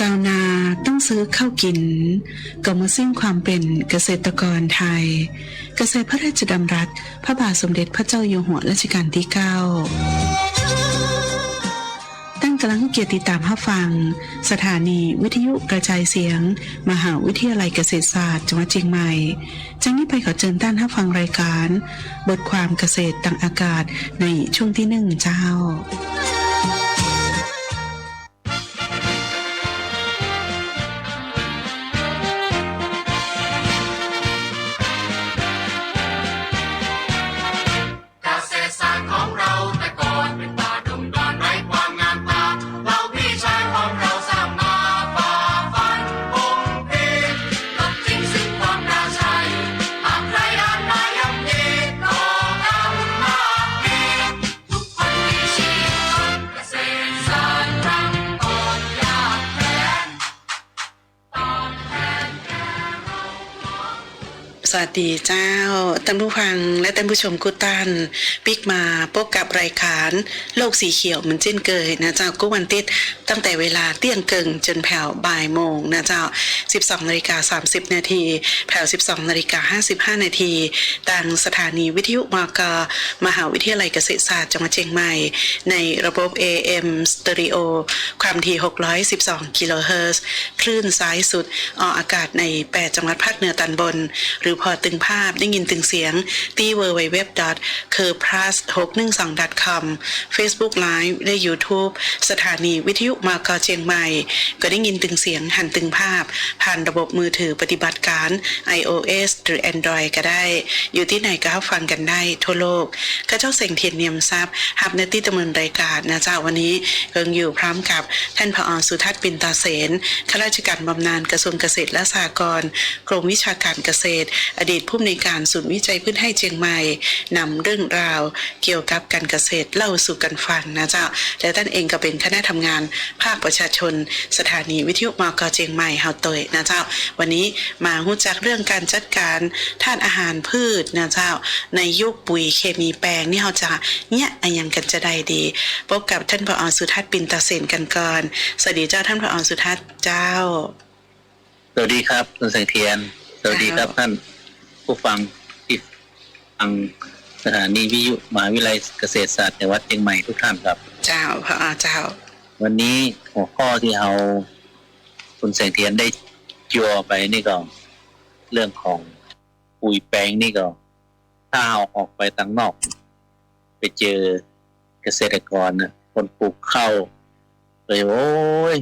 เจ้านาต้องซื้อข้าวกิน ก็มาซึ่งความเป็นเกษตรกรไทย เกษตรพระราชดำรัส พระบาทสมเด็จพระเจ้าอยู่หัวรัชกาลที่9ตั้งกำลังเกียรติตามรับฟัง สถานีวิทยุกระจายเสียง มหาวิทยาลัยเกษตรศาสตร์จังหวัดเชียงใหม่จังนี้ไปขอเชิญท่านรับฟังรายการ บทความเกษตรต่างอากาศในช่วงที่หนึ่งเจ้า สวัสดีเจ้าท่านผู้ฟังและท่านผู้ชมกุตันปิกมาพบกับรายการโลกสีเขียวเหมือนเช่นเคยนะเจ้ากุกวันติดตั้งแต่เวลาเที่ยงเกิงจนแผ่วบ่ายโมงนะเจ้า 12นาฬิกา30 นาทีแผ่ว 12นาฬิกา55 นาทีทางสถานีวิทยุมกมหาวิทยาลัยเกษตรศาสตร์จังหวัดเชียงใหม่ ในระบบ AM Stereo ความถี่ 612 กิโลเฮิรตซ์คลื่นซ้ายสุดออกอากาศใน 8 จังหวัดภาคเหนือตอนบน หรือพอตึงภาพได้ยินตึงเสียงที่ www c u r p l u s 612 com Facebook Live และ YouTube สถานีวิทยุมากเชียงใหม่ ก็ได้ยินตึงเสียงหันตึงภาพ ผ่านระบบมือถือปฏิบัติการ iOS หรือ Android ก็ได้ อยู่ที่ไหนก็ฟังกันได้ทั่วโลกข้าเจ้าเสงเทียนเนียมทรัพย์หับในที่ดำเนินรายการนะเจ้าวันนี้เกิงอยู่พร้อมกับท่านผอสุทัศน์ปินตาเสนข้าราชการบำนาญกระทรวงเกษตรและสหกรณ์กรมวิชาการเกษตรอดีตผู้อำนวยการศูนย์วิจัยพืชให้เชียงใหม่นำเรื่องราวเกี่ยวกับการเกษตรเล่าสู่กันฟังนะเจ้า และท่านเองก็เป็นคณะทำงานภาคประชาชน สถานีวิทยุมกเชียงใหม่เฮาเตยนะเจ้า วันนี้มาหู้จักเรื่องการจัดการทานอาหารพืชนะเจ้า ในยุคปุ๋ยเคมีแปลงนี่เราจะเนี่ยอยังกันจะได้ดีพบกับท่านผอสุทัศน์ปินตาเสนกันก่อนสวัสดีเจ้าท่านผอสุทัศน์เจ้าสวัสดีครับคุณแสงเทียน สวัสดีครับท่าน ผู้ฟังที่ฟังสถานีวิทยุมหาวิทยาลัยเกษตรศาสตร์ในวัดเชียงใหม่ทุกท่านครับ เจ้าผอเจ้า วันนี้หัวข้อที่เราคุณแสงเทียนได้จัวไปนี่ก็เรื่องของปุ๋ยแปลงนี่ก็ ถ้าเอาออกไปตังนอก ไปเจอเกษตรกรนะคนปลูกข้าวเลยโอ้ย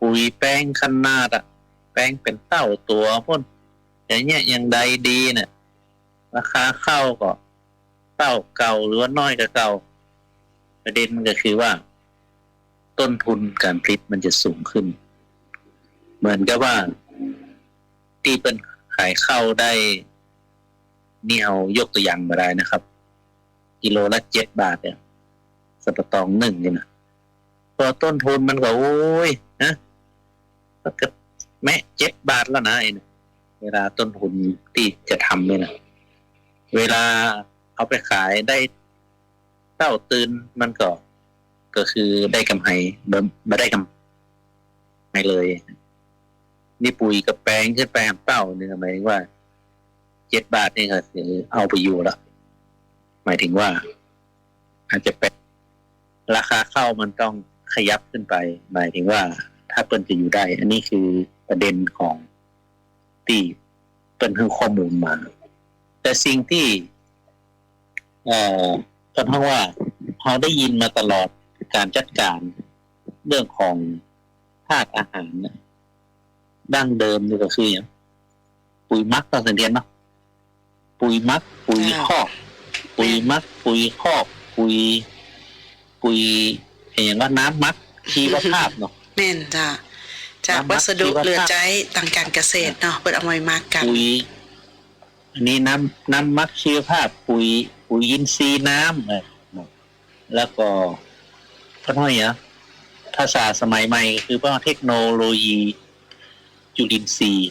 ปุ๋ยแป้งขนาดอะแป้งเป็นเต้าตัวพ่น อย่างเงี้ยอยังใดดีเนะ่ะราคาเข้าก็เต้าเก่าหรือว่าน้อยกว่าเก่า ประเด็นมันก็คือว่า ต้นทุนการผลิตมันจะสูงขึ้น เหมือนกับว่า ที่เป็นขายเข้าได้นี่เอายกตัวอย่างมาได้นะครับ กิโลละเจ็ดบาทเนี่ยสปตองหนึ่งนี่นะพอต้นทุนมันก็โอ้ยนะก็แม่เจ็ดบาทแล้วนะไอ้เนี่ย เวลาต้นทุนที่จะทำเนี่ยนะเวลาเอาไปขายได้เต้าตื่นมันก็ ก็คือได้กำไรบ่ไม่ได้กำไรเลย นี่ปุ๋ยกับแปลงขึ้นไปเต้าเนี่ยหมายถึงว่าเจ็ดบาทนี่ก็คือเอาไปอยู่แล้วหมายถึงว่า อาจจะเป็นราคาเข้ามันต้องขยับขึ้นไป หมายถึงว่า ถ้าเปิ้นจะอยู่ได้ อันนี้คือประเด็นของ ที่เปิ้นให้ข้อมูลมา แต่สิ่งที่เอ่อค่อนข้างว่าเราได้ยินมาตลอดการจัดการเรื่องของธาตุอาหารนะดั้งเดิมนี่ก็คืออย่างปุ๋ยมักตองสังเกตเนาะปุ๋ยมัก ปุ๋ยคอก ปุ๋ยมัก ปุ๋ยคอกปุ๋ยปุ๋ยอย่างว่าน้ำมักชีวภาพเนาะแม่นจ้า จากน้ำมัวักสดุชีวภาพเหลือใจต่างการเกษตรเนาะเปิดเอาไว้มากกันปุ๋ยอันนี้น้ำน้ำมักชีวภาพปุ๋ย ปุ๋ยอินทรีย์น้ำเออแล้วก็ก็น้อยอะภาษาสมัยใหม่ คือว่าเทคโนโลยี จุลินทรีย์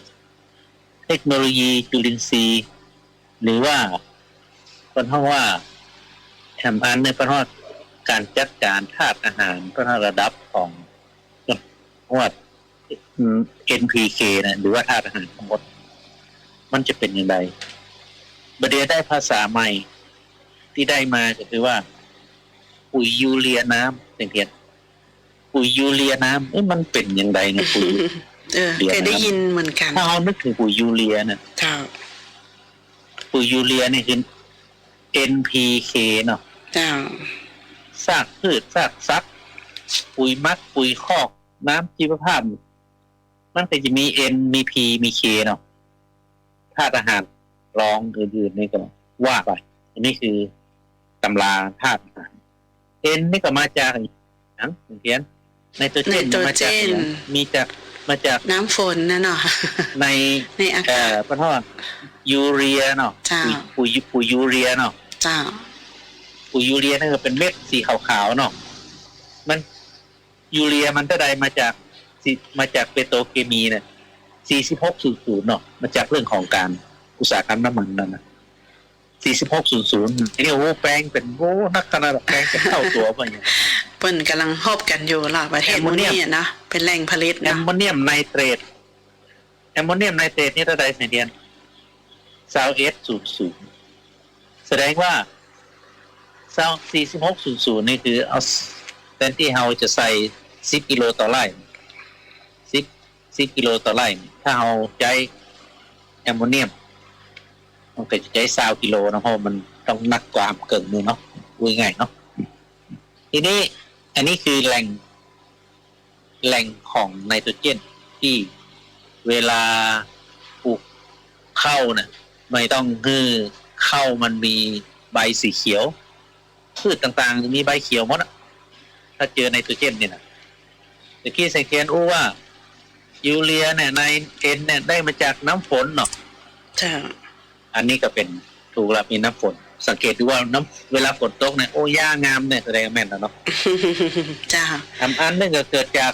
เทคโนโลยีจุลินทรีย์ หรือว่าคนห้องว่าแถมอันในประเทศการจัดการธาตุอาหารประเทศระดับของว่าอืม NPK นะหรือว่าธาตุอาหารทั้งหมด มันจะเป็นอย่างไรบดเดียได้ภาษาใหม่ที่ได้มาก็คือว่า ปุ๋ยยูเรียน้ำเป็นเพียนปุ๋ยยูเรียน้ำเอ้ยมันเป็นอย่างไรเนี่ยปุ๋ยเออเคยได้ยินเหมือนกันถ้าเรานึกถึงปุ๋ยยูเรียเนี่ยเจ้าปุ๋ยยูเรียเนี่ยคือ NPK เนาะเจ้าซากพืชซากซัก ปุ๋ยหมักปุ๋ยคอก น้ำชีวภาพ มันก็จะมี N มี P มี K เนาะธาตุอาหารรองอื่นๆนี่ก็ว่าไปอันนี้คือตำราธาตุอาหาร N นี่ก็มาจากหนังเขียนไนโตรเจนไนโตรมาเจจากนหยังมีจากมาจากน้ำฝนนะเนาะในในอาเอ่กาอศเพราะว่ายูเรียเนาะจ้าปุ๋ยปุ๋ยปุ๋ยยูเรียเนาะเจ้าปุ๋ยยูเรียนั่นก็เป็นเม็ดสีขาวๆเนาะมันยูเรียมันก็ได้มาจาก สิมาจากเปโตรเคมีเนี่ย4600เนาะมาจากเรื่องของการอุตสาหกรรมน้ำมันนั่นนะ4600ทีนี้โอ้แป้งเป็นโอ้นักขนาดแป้งเป็นเท่าตัวไปอย่างเปิ้นกำลังฮอบกันอยู่ล่ะประเทศแอมโมมูเนียมนี่เนาะเป็นแหล่งผลิตแอมเนาะโมเนียมไนเตรตแอมโมเนียมไนเตรตนี่เท่าใดเสียเดียนซาวเอสศูนย์ศูนย์แสดงว่าซาวสี่สิบหกศูนย์ศูนย์นี่คือเอาแทนที่เราจะใส่สิบกิโลต่อไร่ 40กิโลต่อไร่ถ้าเอาใช้แอมโมเนียมมันก็จะใช้ซาวกิโลนะเพราะมันต้องนักกว่าเกินนึงเนาะดูง่ายเนาะทีนี้อันนี้คือแหล่งแหล่งของไนโตรเจนที่เวลาปลูกเข้าวนะ่ะไม่ต้องคือข้ามันมีใบสีเขียว พืชต่างๆ มีใบเขียวหมดถ้าเจอไนโตรเจนเนี่ยนะต่ที่ไซเคียนอู้ว่า ยูเรียเนี่ยในเอ็นเนี่ยได้มาจากน้ำฝนเนาะเจ้าอันนี้ก็เป็นถูกละมีน้ำฝน สังเกตดูว่าน้ำเวลาฝนตกเนี่ยโอ้ย่างามเนี่ยแสดงว่าแม่นแล้วเนาะเจ้าทำอันหนึงก็เกิดจาก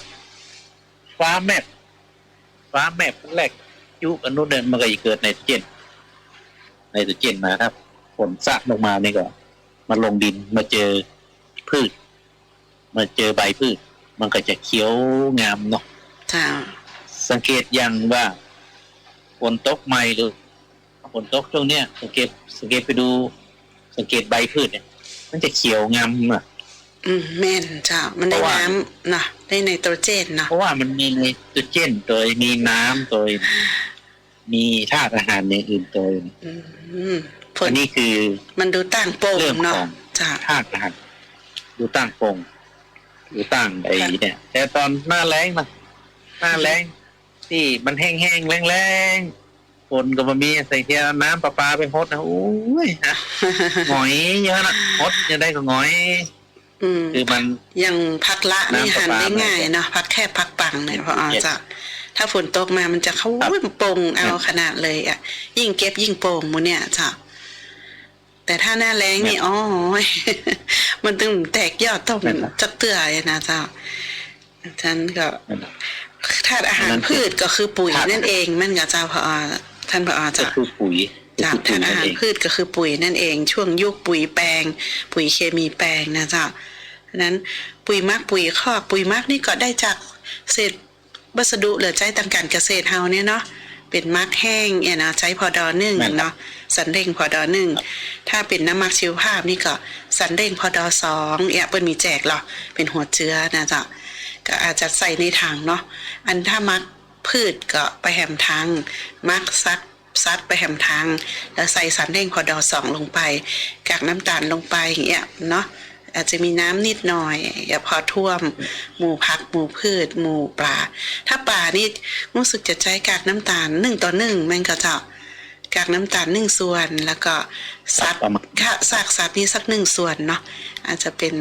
ฟ้าแมบฟ้าแมบแรกยุคอนุเดินมันก็จะเกิดในโตรเจนในโตรเจนมาครับฝนสะลงมานี่ก็มาลงดินมาเจอพืช มาเจอใบพืช มันก็จะเขียวงามเนาะเจ้า สังเกตอย่างว่าฝนตกใหม่หรือฝนตกช่วงเนี้ยสังเกตสังเกตไปดู สังเกตใบพืชเนี่ย มันจะเขียวงามอะอืมแม่นเจ้ามันได้เพราะว่าน้ำเนาะได้ไนโตรเจนเนาะเพราะว่ามันมีไนโตรเจนโดยมีน้ำโดยมีธาตุอาหารอย่างอื่นโดยอืมผลอันนี้คือ มันดูต่างโป่งเรื่องเนาะของเจ้าธาตุอาหารดูตั้งโปงดูตั้งไอ้ค่ะเนี่ยแต่ตอนหน้าแรงนะหน้าแรง ที่มันแห้งๆแรงๆฝนก็มามีใส่เทียน้ำประปาไปฮดนะโอ้ยฮะหงอยเยอะนะฮดจะได้ก็หงอย อืมคือมัน อย่างพักละนี่น้ำประหันปาได้ง่ายเนาะพักแค่พักปังเนี่ยพออาเย็นจะถ้าฝนตกมามันจะเข้าครับโป่งเอาครับขนาดเลยอะ ยิ่งเก็บยิ่งโป่งมูเนี่ยจ้ะแต่ถ้าหน้าแรงนี่อ๋อมันตึงแตกยอดต้องนั่นน่ะจักเตื่อยนะเจ้าฉันก็นั่นน่ะ ธาตุอาหารนั่นคือพืชก็คือปุ๋ยธาตุนั่นเองมันกับเจ้าพอท่านพอก็จะคือปุ๋ยจากคือธาปุ๋ยตุอานั่นหารเองพืชก็คือปุ๋ยนั่นเอง ช่วงยุคปุ๋ยแปลง ปุ๋ยเคมีแปลงนะเจ้าฉะนั้นปุ๋ยมักปุ๋ยคอกปุ๋ยมักนี่ก็ได้จากเศษวัสดุเหลือใช้ทางการเกษตรเฮาเนี่ยเนาะเป็นมักแห้งเนี่ยนะใช้พอดอหนึ่งแม่นครับเนาะสันเร่งพอดอหนึ่งถ้าเป็นน้ำมักชีวภาพนี่ก็สันเร่งพอดอสองเนี่ยเปิ้นมีแจกหรอเป็นหัวเชื้อนะเจ้า ก็อาจจะใส่ในถังเนาะอันถ้ามักพืชก็ไปแหมทางมักซักซัดไปแหมทาง แล้วใส่สารเร่งพอดอสองลงไปกากน้ำตาลลงไปอย่างเงี้ยเนาะอาจจะมีน้ำนิดหน่อยอย่าพอท่วม หมู่ผักหมู่พืช หมู่ปลา ถ้าปลานี่รู้สึกจะใช้กากน้ำตาลหนึ่งต่อหนึ่งมันก็จะกากน้ำตาลหนึ่งส่วนแล้วก็ซัดประมาณค่ะซากสัตว์นี่สักหนึ่งส่วนเนาะอาจจะเป็น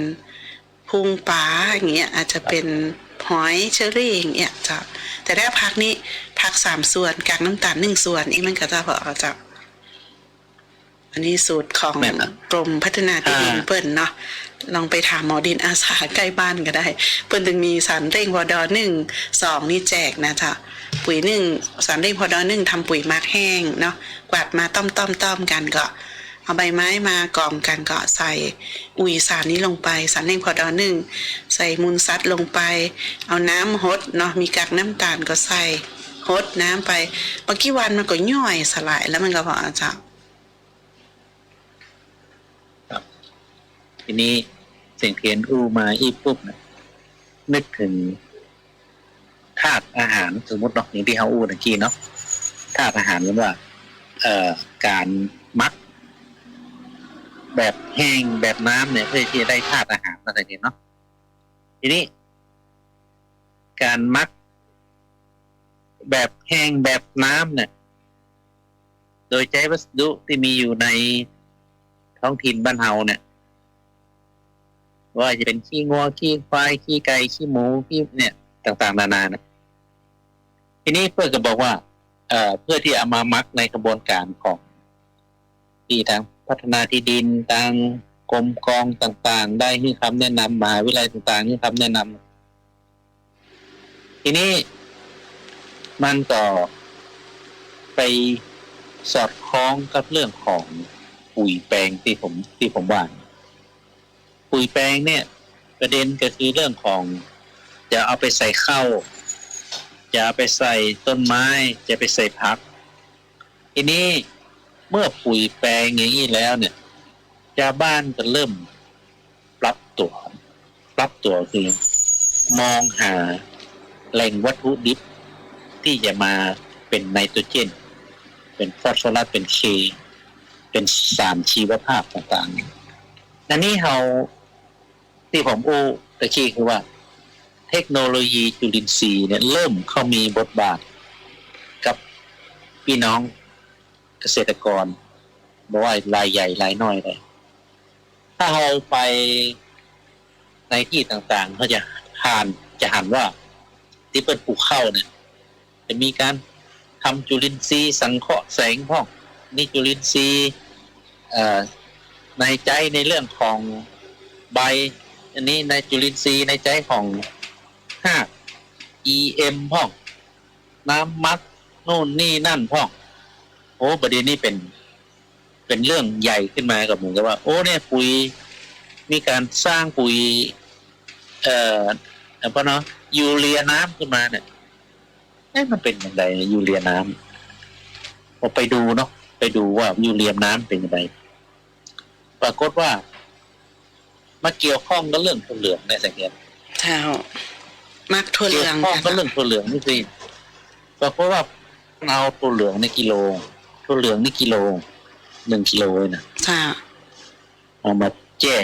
พุงปลาอย่างเงี้ยอาจจะเป็นหอยเชอรี่อย่างเงี้ยจ้ะแต่ถ้าพักนี้พักสามส่วนกากน้ำตาลหนึ่งส่วนนี่มันก็จะพอจะอันนี้สูตรของแม่นอะกรมพัฒนาที่ดินอ่าเปิ้นเนาะลองไปถามหมอดินอาสาใกล้บ้านก็ได้ เปิ้นถึงมีสารเร่งพอดอหนึ่งสองนี่แจกนะจ๊ะปุ๋ยหนึ่งสารเร่งพอดอหนึ่งทำปุ๋ยมากแห้งเนาะกวาดมาต้อมต้อมต้อมกันก็ เอาใบไม้มากล่อมกันก็ใส่อุ่ยสารนี้ลงไป สารเล่งพอดอหนึ่งใส่มูลสัตว์ลงไป เอาน้ำฮดเนาะมีกากน้ำตาลก็ใส่ฮดน้ำไปบางกี่วันมันก็ย่อยสลายแล้วมันก็พออาจารย์ทีนี้เสียงเทียนอู้มาอีปุ๊บนะนึกถึงธาตุอาหารสมมติเนาะอย่างที่เขาอู้ตะกี้เนาะธาตุอาหารก็ว่า เอ่อการมัก แบบแห้งแบบน้ำเนี่ยเพื่อที่จะได้ธาตุอาหารมาใส่เนาะทีนี้ การมัก แบบแห้งแบบน้ำเนี่ย โดยใช้วัสดุที่มีอยู่ในท้องถิ่นบ้านเฮาเนี่ย ว่าจะเป็นขี้งัวขี้ควายขี้ไก่ขี้หมูขี้เนี่ย ต่างๆ นานาเนะทีนี้เพื่อนก็บอกว่า เอ่อเพื่อที่เอามามักในกระบวนการของที่ทาง พัฒนาที่ดินทางกรมกองต่างๆ ได้ให้คำแนะนำมหาวิทยาลัยต่างๆให้คำแนะนำทีนี้มันก็ไปสอดคล้องกับเรื่องของปุ๋ยแปลงที่ผมที่ผมว่าปุ๋ยแปลงเนี่ย ประเด็นก็คือเรื่องของ จะเอาไปใส่ข้าวจะเอาไปใส่ต้นไม้ จะไปใส่ผัก ทีนี้ เมื่อปุ๋ยแปลงอย่างนี้แล้วเนี่ยชาวบ้านก็เริ่มปรับตัว ปรับตัวคือ มองหาแหล่งวัตถุดิบที่จะมาเป็นไนโตรเจน เป็นฟอสฟอรัสเป็นเค เป็นสารชีวภาพต่างๆอันนี้เราที่ผมอู้ตะกี้คือว่า เทคโนโลยีจุลินทรีย์เนี่ยเริ่มเข้ามีบทบาท กับพี่น้อง เกษตรกรบอกว่ารายใหญ่รายน้อยเลยถ้าเราไปในที่ต่างๆเขาจะผ่านจะหันว่าที่เป็นปลูกข้าวเนี่ย จะมีการทำจุลินทรีย์สังเคราะห์แสงห้องนี่จุลินทรีย์ในใจในเรื่องของใบ อันนี้ในจุลินทรีย์ในใจของห้า EM พ่อง น้ำมัดนู่นนี่นั่นพ่อง อ้ประเด็นนี้เป็น เป็นเรื่องใหญ่ขึ้นมากับเหมือนกับว่า โอ้เนี่ยปุ๋ยมีการสร้างปุ๋ย เอ่อเพราะเนาะยูเรียน้ำขึ้นมาเนี่ยเอ๊ะมันเป็นยังไงยูเรียน้ำพอไปดูเนาะไปดูว่ายูเรียน้ำเป็นยังไงปรากฏว่ามาเกี่ยวข้องกับเรื่องถั่วเหลืองในสังเกตเท้ามักทั่วเหเกี่ลืยวองข้องกับค่ะเรื่องถั่วเหลืองนี่สิปรากฏว่าเอาถั่วเหลืองในกิโล ถั่วเหลืองนี่กิโลหนึ่งกิโลเลยนะเท้าเอามาแจ่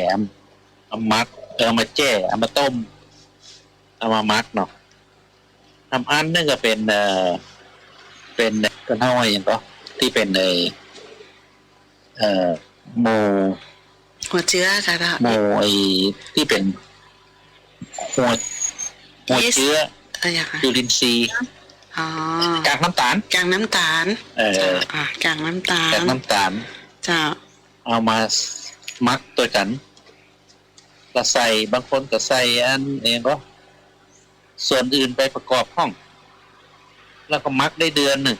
เอามัดเอามาแจ่เอามาต้ม เอามามัดเนาะทำอันนึงก็เป็นเอ่อเป็นกระเท่าไหร่อย่างก็ที่เป็นเออเอ่อโมหัวเชื้อค่ะเท้าโมไอที่เป็นหัวหัว Yeast เชื้ออะไรอย่างจุลินทรีย์ อ๋อกากน้ำตาลกางน้ำตาลเอเจ้าออะกางน้ำตาลกากน้ำตาลเจ้าเอามามัดตัวกันก็ใส่บางคนก็ใส่อันเองก็ส่วนอื่นไปประกอบห้อง แล้วก็มักได้เดือนหนึ่ง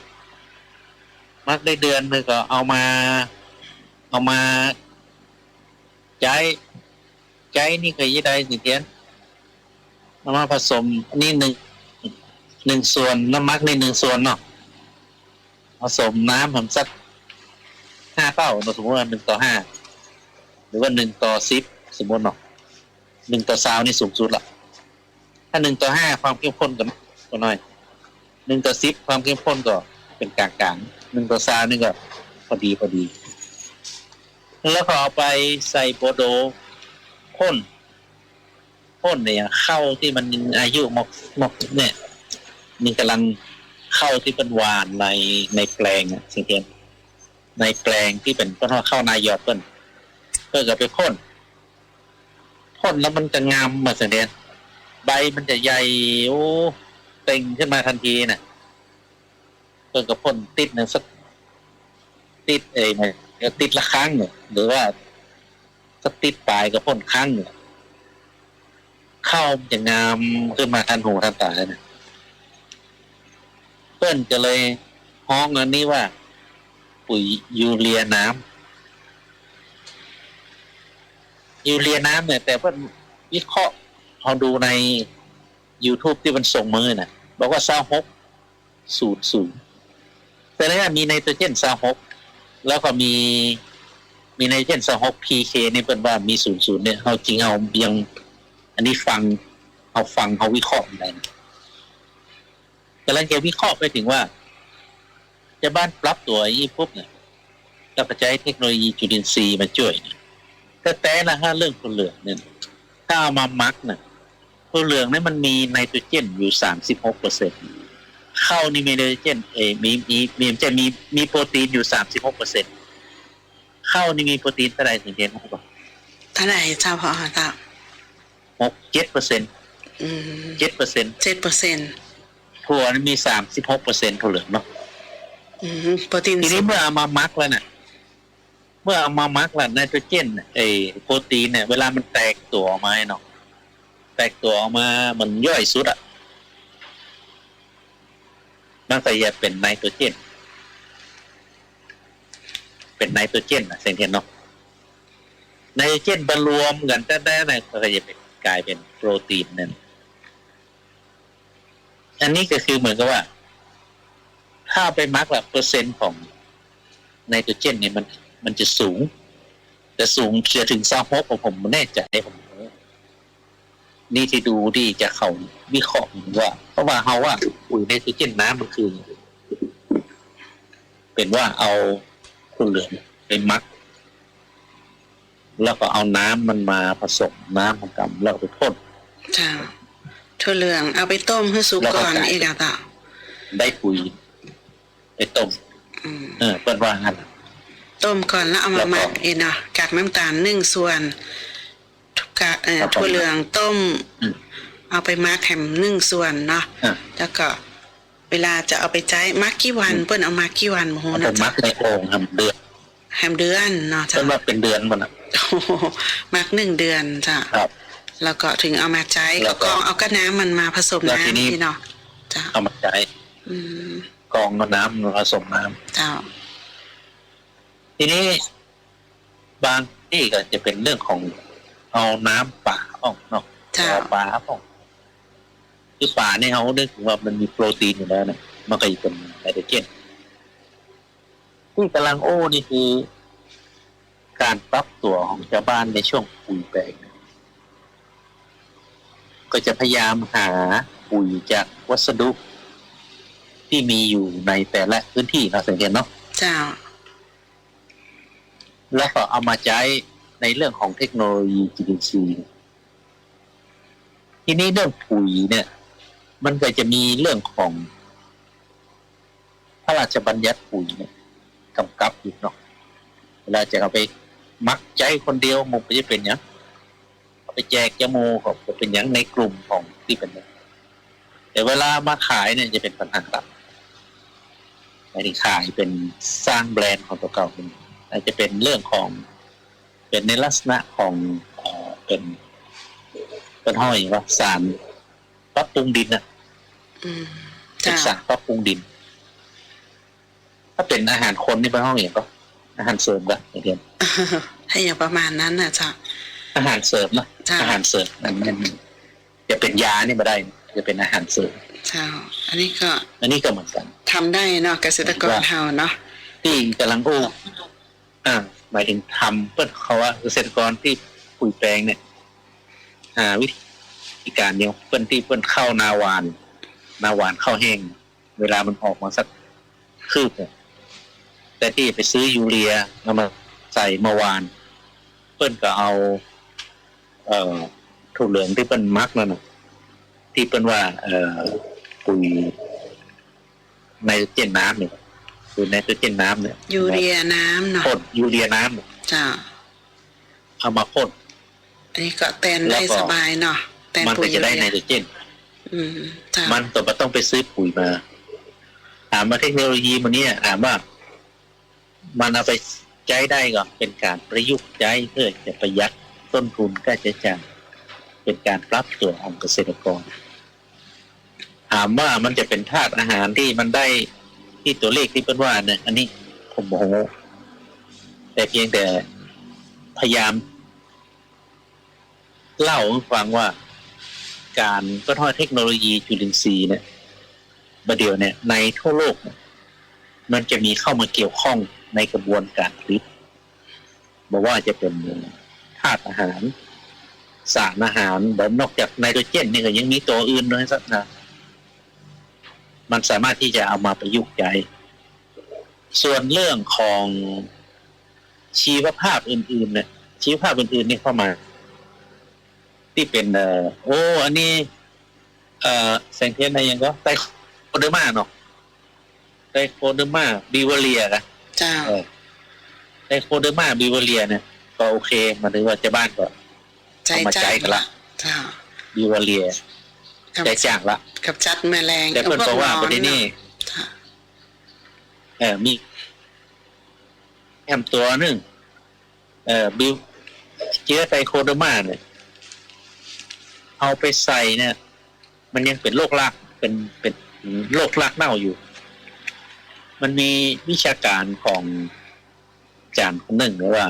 มักได้เดือนหนึ่งก็เอามา เอามาใจใจนี่ก็ยี่ได้สิเทียนเอามาผสมอันนี่หนึ่ง หนึ่งส่วนน้ำมักในหนึ่งส่วนเนาะผสมน้ำผมสักห้าเต้าสมมติว่าหนึ่งต่อห้าหรือว่าหนึ่งต่อสิบสมมติเนาะหนึ่งต่อสาวนี่สูงสุดละถ้าหนึ่งต่อห้าความเข้มข้นก็ก็น้อยหนึ่งต่อสิบความเข้มข้นก็เป็นกลางๆหนึ่งต่อสาวนี่ก็พอดีพอดี แล้วก็เอาไปใส่โปโดพ่นพ่นเนี่ยเข้าที่มันอายุหมกหมกเนี่ย มันกำลังเข้าที่เป็นหวานในในแปลงอะสิเทียนในแปลงที่เป็นเพื่อนว่าเข้านายอดเพิ่นเพื่อก็ไปพ่นพ่นแล้วมันจะงามมาสิเทียนใบมันจะใหญ่โอ้เต่งขึ้นมาทันทีน่ะเพื่อก็พ่นติดหนึ่งสักติดเอ้ยไม่ติดละครั้งเนี่ยหรือว่าสติดปลายกับพ่นครั้งเนี่ยเข้าจะงามขึ้นมาทันหูทันตาเลยนะ เพื่อนก็เลยฮ้องอันนี้ว่า ปุ๋ยยูเรียน้ำยูเรียน้ำเนี่ย แต่เพิ่นวิเคราะห์พอดูใน YouTube ที่มันส่งมือน่ะ บอกว่าซาฮกศูนย์ศูนย์แต่แล้วมีไนโตรเจนซาฮกแล้วก็มีมีไนโตรเจนซาฮกพีเคนี่เป็นว่ามีศูนย์ศูนย์เนี่ยเอาจริงเอายัง อันนี้ฟังเอาฟังเขาวิเคราะห์อะไรนะ แต่แล้วแกวิเคราะห์ไปถึงว่า จะบ้านปรับตัวอย่างนี้ปุ๊บเนี่ยเราก็ใช้เทคโนโลยีจุลินทรีย์มาช่วยเนี่ยแต่แต่ละห้าเรื่องตัวเหลืองเนี่ยถ้าเอามามักเนี่ยตัวเหลืองเนี่ยมันมีไนโตรเจนอยู่สามสิบหกเปอร์เซ็นเข้านี่มีไนโตรเจนเออมีมีมีจะมีมีโปรตีนอยู่สามสิบหกเปอร์เซ็นเข้านี่มีโปรตีนเท่าไหร่ถึงเห็นไหมครับเท่าไหร่เจ้าพอเจ้าหกเจ็ดเปอร์เซ็นอืมเจ็ดเปอร์เซ็นเจ็ดเปอร์เซ็นต์ ถั่วนี่มีสามสิบหกเปอร์เซ็นถั่วเหลืองเนาะอืมโปรตีนทีนี้เมื่อเอามามักแล้วน่ะ เมื่อเอามามักแล้วไนโตรเจนน่ะไอโปรตีนเนี่ยเวลามันแตกตัวออกมาเนาะแตกตัวออกมามันย่อยสุดอะมันก็จะเป็นไนโตรเจน เป็นไนโตรเจนนะเซนเทนเนาะไนโตรเจนมารวมกันแต่ได้เนี่ยก็จะเป็นกลายเป็นโปรตีนนั่น อันนี้ก็คือเหมือนกับว่า ถ้าไปมักแบบเปอร์เซ็นต์ของไนโตรเจนเนี่ยมันมันจะสูง แต่สูงเชื่อถึงซาฮกของผมไม่แน่ใจผมนี่ที่ดูที่จะเขาวิเคราะห์ว่าเพราะว่าเขาว่าปุ๋ยไนโตรเจนน้ำมันคือ เป็นว่าเอาคุณเหลืองไปมัก แล้วก็เอาน้ำมันมาผสมน้ำของกำแล้วไปพ่น ถั่วเหลืองเอาไปต้มให้สุกแล้วก็ก่อนไก่อีกแล้วเจ้าได้ปุ๋ยไปต้มอืมเออเป็นว่างั้นต้มก่อนแล้วเอามาหมักเองเนาะกากน้ำตาลหนึ่งส่วนกากเอ่อครับผมถั่วเหลืองต้มอืมเอาไปมักแฮมหนึ่งส่วนเนาะอะแล้วก็ เวลาจะเอาไปใช้มักกี่วันเปิ้นเอามากี่วันโมโหเอาไปนะมัจ๊ะกในโอ่งทำเดือนแฮมเดือนเนาะจ้ะเป็นว่าเป็นเดือนมันอะโอ้โหมักหนึ่งเดือนจ้ะครับ แล้วก็ถึงเอามาใช้แล้ก็วกก็รองเอากระน้ำมันมาผสมแล้วทีนี้น้ำนี่เนาะจ้ะเอามาใช้อืมกรองน้ำผสมน้ำ เจ้าทีนี้บางที่ก็จะเป็นเรื่องของเอาน้ำป่าออกเนาะเจ้าเอาปลาออกคือป่าเนี่ยเขาเนื่องถึงว่ามันมีโปรตีนอยู่แล้วนะมันก็จะเป็นไนโตรเจนที่กำลังโอ้นี่คือ การปรับตัวของชาวบ้านในช่วงปุ๋ยแปลง ก็จะพยายามหาปุ๋ยจากวัสดุ ที่มีอยู่ในแต่ละพื้นที่เราสังเกตเนาะเจ้า แล้วก็เอามาใช้ในเรื่องของเทคโนโลยีจุลินทรีย์ทีนี้เรื่องปุ๋ยเนี่ย มันก็จะมีเรื่องของ พระราชบัญญัติปุ๋ยเนี่ยกำกับอยู่เนาะเวลาจะเอาไปมักใจคนเดียวหมันก็จะเป็นอย่างเอาไป แจกจมูกก็เป็นอย่างในกลุ่มของที่เป็นอย่างแต่เวลามาขายเนี่ยจะเป็นปัญหาครับหมายถึงขายเป็นสร้างแบรนด์ของตัวเก่าเป็นอาจจะเป็นเรื่องของเป็นในลักษณะของเอ่อเป็นเป็นห้อยว่าสารปรับปรุงดินน่ะอืมเป็นเจ้าสารปรับปรุงดิน ถ้าเป็นอาหารคนนี่เป็นห้องอย่างก็อาหารเสริมก็อย่างเดียวถ้าอย่างประมาณนั้นนะเจ้า อาหารเสริมเนอะเจ้าอาหารเสริมนั่นนั่นจะเป็นยานี่มาได้ จะเป็นอาหารเสริมเจ้าอันนี้ก็ อันนี้ก็เหมือนกันทำได้เนาะเกษตรกรเฮาเนาะที่กำลังอู้อ่าหมายถึงทำเพื่อเขาว่าเกษตรกรที่ปุ๋ยแปลงเนี่ยหาวิธีการเดียวเพื่อนที่เพื่อนเข้านาวาน นาวานเข้าแห้ง เวลามันออกมาสักคืบเนี่ยแต่ที่ไปซื้อยูเรียเอามาใส่เมื่อวาน เพื่อนก็เอา เอ่อถั่วเหลืองที่เพื่อนมักนั่นน่ะที่เพื่อนว่า เอ่อปุ๋ยไนโตรเจนน้ำเนี่ยคือไนโตรเจนน้ำเนี่ยยูเรียน้ำเนาะพ่นยูเรียน้ำเนี่ยเจ้าเอามาพ่นอันนี้ก็แตนแล้ได้วก็สบายเนาะแตนมันปุ๋ก็ยจะได้ยูไนเรียโตรเจนอืมเจ้ามันก็ไม่ต้องไปซื้อปุ๋ยมา ถามว่าเทคโนโลยีมันเนี่ยถามว่า มันเอาไปใช้ได้ก็เป็นการประยุกต์ใช้เพื่อจะประหยัด ต้นทุนค่าใช้จ่ายเป็นการปรับตัวของเกษตรกร ถามว่ามันจะเป็นธาตุอาหารที่มันได้ที่ตัวเลขที่เป็นว่าเนี่ยอันนี้ผมโมโหแต่เพียงแต่พยายามเล่าให้ฟังว่าการพัฒนาเทคโนโลยีจุลินทรีย์เนี่ยประเดี๋ยวเนี่ยในทั่วโลก มันจะมีเข้ามาเกี่ยวข้องในกระบวนการผลิตบอกว่าจะเป็น ธาตุอาหาร สารอาหารแบบนอกจากไนโตรเจนนี่ก็ยังมีตัวอื่นด้วยสักนะมันสามารถที่จะเอามาประยุกต์ใช้ส่วนเรื่องของชีวภาพอื่นๆเนี่ยชีวภาพอื่นๆนี่เข้ามา ที่เป็นเอ่อโอ้ อันนี้ เอ่อแสงเทียนอะไรยังก็ไตโคเดอร์มาเนาะไตโคเดอร์มาบิวเรียนะเจ้าเออไตโคเดอร์มาบิวเรียเนี่ย ก็โอเคหมาถึงว่าจะบ้านก็ใจเอามาจ้าใช้กันละเจ้าบิวเรียกับใจจ้างละกับจัดแมลงแต่เพื่อนบอกว่าประเด็นนี้เจ้าเออมีแอมตัวหนึ่งเออบิวเชื้อไตโคเดอร์มาเนี่ยเอาไปใส่เนี่ย มันยังเป็นโรครากเป็นเป็นโรครากเน่าอยู่ มันมีวิชาการของอาจารย์คนหนึ่งเลยว่า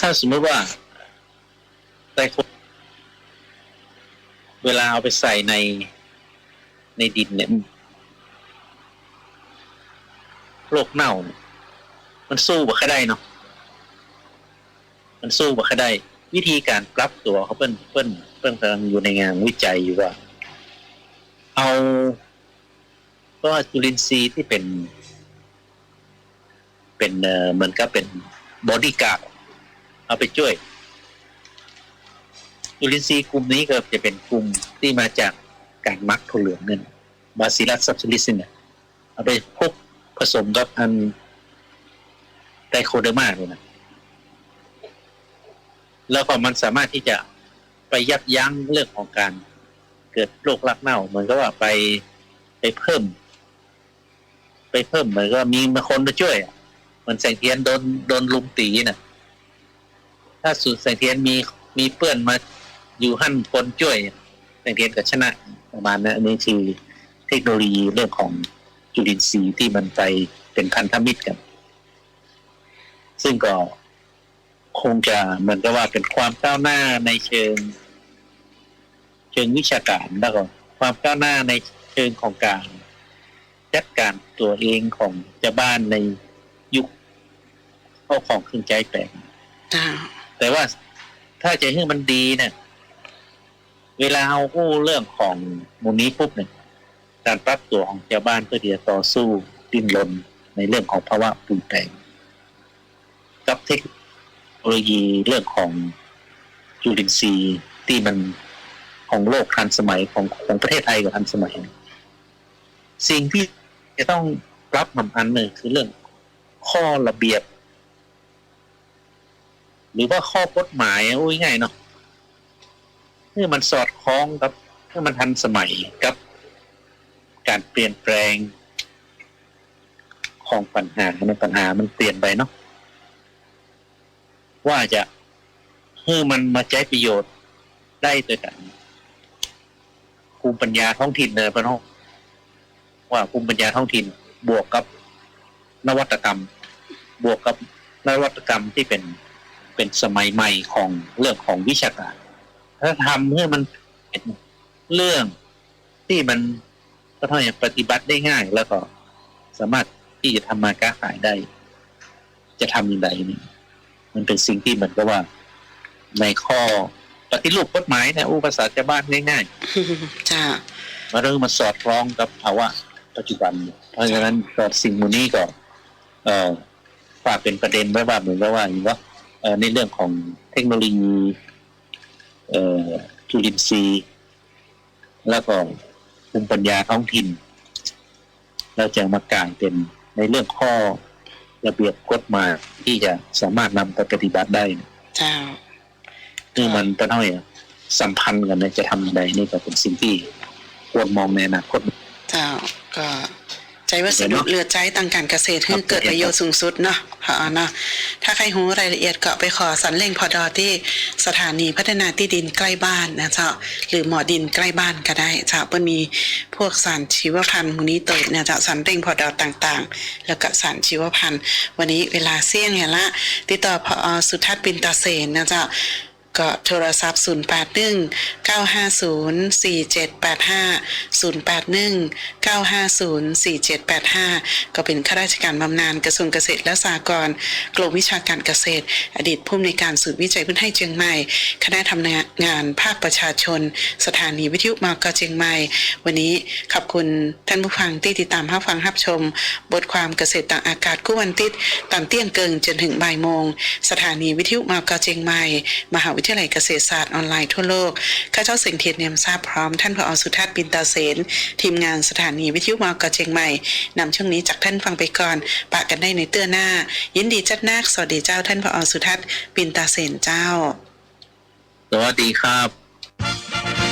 ถ้าสมมติว่าไตโคเวลาเอาไปใส่ในในดินเนี่ยโรคเน่า มันสู้บ่ค่ได้เนาะมันสู้บ่ค่ได้ วิธีการปรับตัวเขาเปิ้นเปิ้นเปิ้นกำลังอยู่ในงานวิจัยอยู่ว่า เอาก็จุลินทรีย์ที่เป็น เป็นเอ่อเหมือนกับเป็นบอดี้การ์ด เอาไปช่วยจุลินทรีย์กลุ่มนี้ก็จะเป็นกลุ่มที่มาจากการมักถั่วเหลืองนั่นบาซิลัสซับซิลิสเนี่ยเอาไปพกผสมกับอันไดโคเดอร์มาเนี่ยนะแล้วก็มันสามารถที่จะไปยับยั้งเรื่องของการเกิดโรครักเน่า เหมือนกับว่าไปไปเพิ่ม ไปเพิ่มเหมือนก็มีมาคนมาช่วยเหมันแสงเทียนโดนโดนลุมตีน่ะ ถ้าสูตรแสงเทียนมีมีเปื้อนมาอยู่หั่นคนช่วยแสงเทียนก็ชนะประมาณนั้นนนี้คือเทคโนโลยีเรื่องของจุลินทรีย์ที่มันไปเป็นพันธมิตรกัน ซึ่งก็คงจะเหมือนกับว่าเป็นความก้าวหน้าในเชิง เชิงวิชาการแล้วก็ความก้าวหน้าในเชิงของการจัดการตัวเองของเจ้าบ้านในยุคเข้าของเครื่องใจแปลง แต่ว่าถ้าจะให้มันดีเนี่ยเวลาเอาพูดเรื่องของมูลนี้ปุ๊บเนี่ยการปรับตัวของชาวบ้านเพื่อที่จะต่อสู้ดิ้นรนในเรื่องของภาวะปลี่นแปลงกับเทคโนโลยีเรื่องของจุลินทรีย์ที่มันของโลกทันสมัยของของประเทศไทยกับทันสมัย สิ่งที่จะต้องปรับมันอันหนึ่งคือเรื่องข้อระเบียบ หรือว่าข้อกฎหมายโอ้ยง่ายเนาะเพื่มันสอดคล้องกับเพื่อมันทันสมัยกับ การเปลี่ยนแปลง ของปัญหาในปัญหามันเปลี่ยนไปเนาะว่าจะให้มันมาใช้ประโยชน์ได้ด้วยกันภูมิปัญญาท้องถิ่นเลยพะเนาะว่าภูมิปัญญาท้องถิ่นบวกกับนวัตกรรม บวกกับนวัตกรรมที่เป็น เป็นสมัยใหม่ของเรื่องของวิชาการถ้าทำให้มันเป็นเรื่องที่มันก็เท่าอย่างปฏิบัติได้ง่าย แล้วก็สามารถที่จะทำมาค้าขายได้ จะทำอย่างไรนี่มันเป็นสิ่งที่เหมือนกับว่า ในข้อปฏิรูปกฎหมายนะอุปสรรคชาวบ้านง่ายเจ้าๆมาเริ่มมาสอดคล้องกับภาวะปัจจุบัน เพราะฉะนั้นก็สิ่งมูนี้ก็ เอ่อฝากเป็นประเด็นไว้ว่าเหมือนกับว่าอย่างว่าเอ่อ ในเรื่องของเทคโนโลยีเอ่อจุลินทรีย์ แล้วก็ภูมิปัญญาท้องถิ่น เราจะมากลายเป็นในเรื่องข้อระเบียบกฎหมายที่จะสามารถนำไปปฏิบัติได้เจ้าคือมันก็เท่าอย่างสัมพันธ์กันนะจะทำอะไรนี่ก็เป็นสิ่งที่ควรมองในอนาคตเจ้าก็ ใจวัสดุเหลือใจต่างการเกษตรให้เกิดประโยชน์สูงสุดเนาะพอเนาะถ้าใครรู้รายละเอียดก็ไปขอสันเล่งพอดอที่สถานีพัฒนาที่ดินใกล้บ้านนะเจ้าหรือหมอดินใกล้บ้านก็ได้เจ้าเปิ้นมีพวกสารชีวพันธุ์หมูนี้เติดเนี่ยเจ้าสันเร่งพอดอต่างๆ แล้วก็สารชีวพันธุ์ วันนี้เวลาเสี่ยงเนี่ยละติดต่อพอสุทัศน์ปินตาเสนนะเจ้า ก็โทรศัพท์ 081 950 4785 081 950 4785 ก็เป็นข้าราชการบำนาญกระทรวงเกษตรและสหกรณ์กรมวิชาการเกษตร อดีตผู้อำนวยการศูนย์วิจัยพื้นที่เชียงใหม่ คณะทำงานภาคประชาชน สถานีวิทยุมากเชียงใหม่ วันนี้ขอบคุณท่านผู้ฟังที่ติดตามรับฟังรับชม บทความเกษตรต่างอากาศกู้วันติดตอนเตี้ยงเกิงจนถึงบ่ายโมง สถานีวิทยุมากเชียงใหม่ มหาวิทยาลัยเกษตรศาสตร์ออนไลน์ทั่วโลก ข้าเจ้าเสียงเทียนเนียมทราบพร้อมท่านผอสุทัศน์ปินตาเสนทีมงานสถานีวิทยุมอกเชียงใหม่นำช่วงนี้จากท่านฟังไปก่อน ปะกันได้ในเตื้อหน้า ยินดีจัดนักสวัสดีเจ้าท่านผอสุทัศน์ปินตาเสนเจ้า สวัสดีครับ